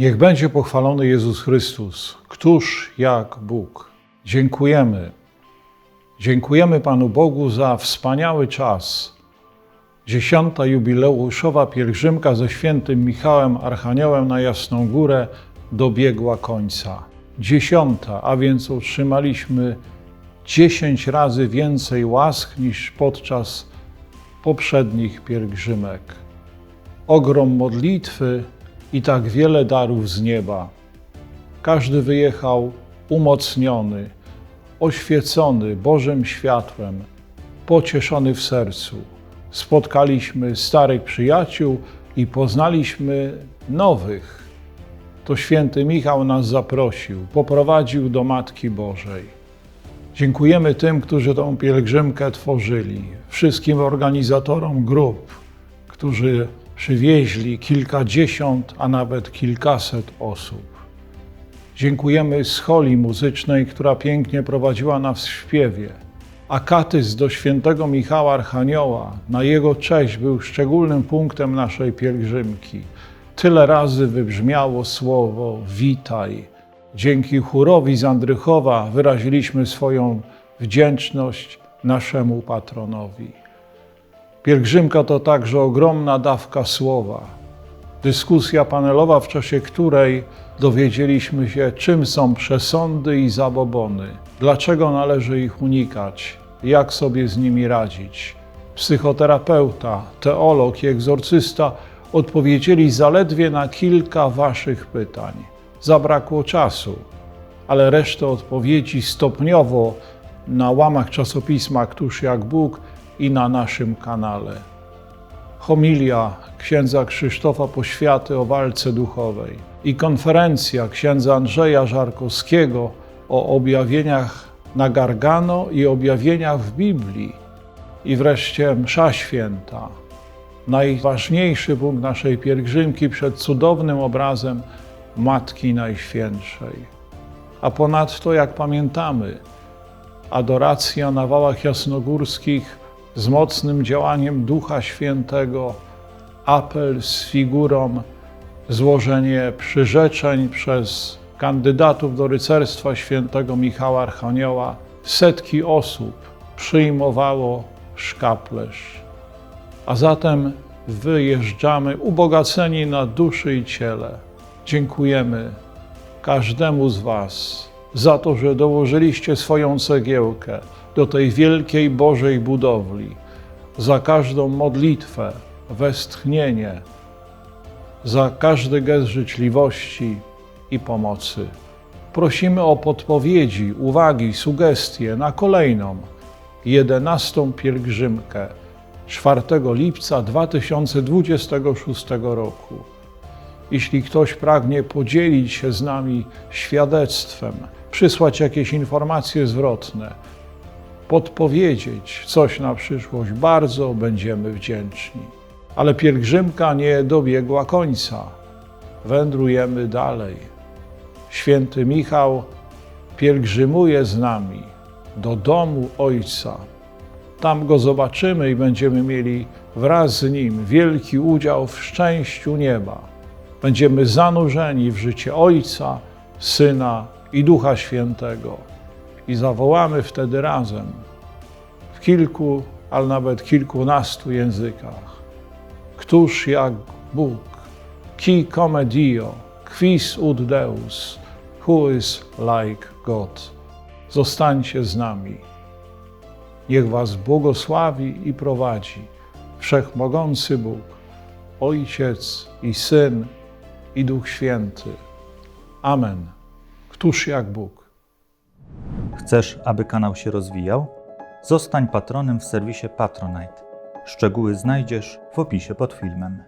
Niech będzie pochwalony Jezus Chrystus. Któż jak Bóg? Dziękujemy. Dziękujemy Panu Bogu za wspaniały czas. Dziesiąta jubileuszowa pielgrzymka ze świętym Michałem Archaniołem na Jasną Górę dobiegła końca. Dziesiąta, a więc otrzymaliśmy dziesięć razy więcej łask niż podczas poprzednich pielgrzymek. Ogrom modlitwy i tak wiele darów z nieba. Każdy wyjechał umocniony, oświecony Bożym światłem, pocieszony w sercu. Spotkaliśmy starych przyjaciół i poznaliśmy nowych. To święty Michał nas zaprosił, poprowadził do Matki Bożej. Dziękujemy tym, którzy tą pielgrzymkę tworzyli, wszystkim organizatorom grup, którzy przywieźli kilkadziesiąt, a nawet kilkaset osób. Dziękujemy scholi muzycznej, która pięknie prowadziła nas w śpiewie. Akatys do świętego Michała Archanioła na jego cześć był szczególnym punktem naszej pielgrzymki. Tyle razy wybrzmiało słowo witaj. Dzięki chórowi z Andrychowa wyraziliśmy swoją wdzięczność naszemu patronowi. Pielgrzymka to także ogromna dawka słowa. Dyskusja panelowa, w czasie której dowiedzieliśmy się, czym są przesądy i zabobony, dlaczego należy ich unikać, jak sobie z nimi radzić. Psychoterapeuta, teolog i egzorcysta odpowiedzieli zaledwie na kilka Waszych pytań. Zabrakło czasu, ale resztę odpowiedzi stopniowo na łamach czasopisma Któż jak Bóg i na naszym kanale. Homilia księdza Krzysztofa Poświaty o walce duchowej i konferencja księdza Andrzeja Żarkowskiego o objawieniach na Gargano i objawieniach w Biblii. I wreszcie msza święta, najważniejszy punkt naszej pielgrzymki przed cudownym obrazem Matki Najświętszej. A ponadto, jak pamiętamy, adoracja na wałach jasnogórskich z mocnym działaniem Ducha Świętego, apel z figurą, złożenie przyrzeczeń przez kandydatów do rycerstwa świętego Michała Archanioła. Setki osób przyjmowało szkaplerz. A zatem wyjeżdżamy ubogaceni na duszy i ciele. Dziękujemy każdemu z Was za to, że dołożyliście swoją cegiełkę do tej wielkiej Bożej budowli, za każdą modlitwę, westchnienie, za każdy gest życzliwości i pomocy. Prosimy o podpowiedzi, uwagi, sugestie na kolejną, jedenastą pielgrzymkę 4 lipca 2026 roku. Jeśli ktoś pragnie podzielić się z nami świadectwem, przysłać jakieś informacje zwrotne, podpowiedzieć coś na przyszłość, bardzo będziemy wdzięczni. Ale pielgrzymka nie dobiegła końca. Wędrujemy dalej. Święty Michał pielgrzymuje z nami do domu Ojca. Tam go zobaczymy i będziemy mieli wraz z nim wielki udział w szczęściu nieba. Będziemy zanurzeni w życie Ojca, Syna i Ducha Świętego i zawołamy wtedy razem w kilku, ale nawet kilkunastu językach. Któż jak Bóg? Qui come Dio? Quis ut Deus? Who is like God? Zostańcie z nami. Niech Was błogosławi i prowadzi Wszechmogący Bóg, Ojciec i Syn i Duch Święty. Amen. Któż jak Bóg? Chcesz, aby kanał się rozwijał? Zostań patronem w serwisie Patronite. Szczegóły znajdziesz w opisie pod filmem.